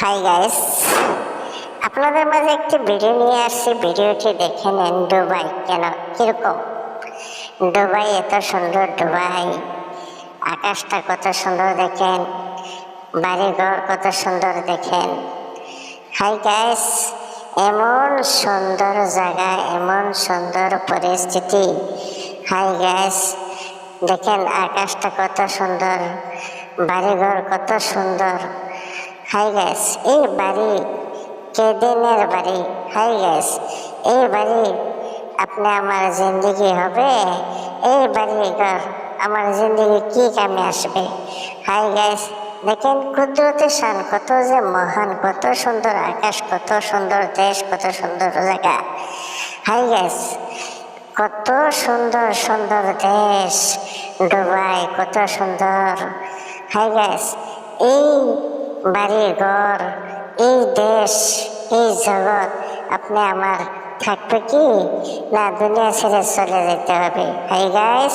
Hi guys আপনাদের মাঝে একটি ভিডিও নিয়ে আসছি। ভিডিওটি দেখে নেন, দুবাই কেন? কীরকম? দুবাই এত সুন্দর, দুবাই আকাশটা কত সুন্দর দেখেন, বাড়িঘর কত সুন্দর দেখেন। হাই গাইস এমন সুন্দর জায়গা, এমন সুন্দর পরিস্থিতি। হাই গাইস দেখেন আকাশটা কত সুন্দর, বাড়িঘর কত সুন্দর। হাই গ্যাস এই বাড়ি কেদিনের বাড়ি? হাই গ্যাস এই বাড়ি আপনি আমার জিন্দগি হবে, এই বাড়ি ঘর আমার জিন্দগি কি কামে আসবে? হাই গ্যাস দেখেন কুদরতে শান, কত যে মহান, কত সুন্দর আকাশ, কত সুন্দর দেশ, কত সুন্দর জায়গা। হাই গ্যাস কত সুন্দর সুন্দর দেশ দুবাই কত সুন্দর। হাই গ্যাস এই বাড়ি ঘর, এই দেশ, এই জগৎ, আপনি আমার থাকবে কি? না, দুনিয়া ছেড়ে চলে যেতে হবে। Hi guys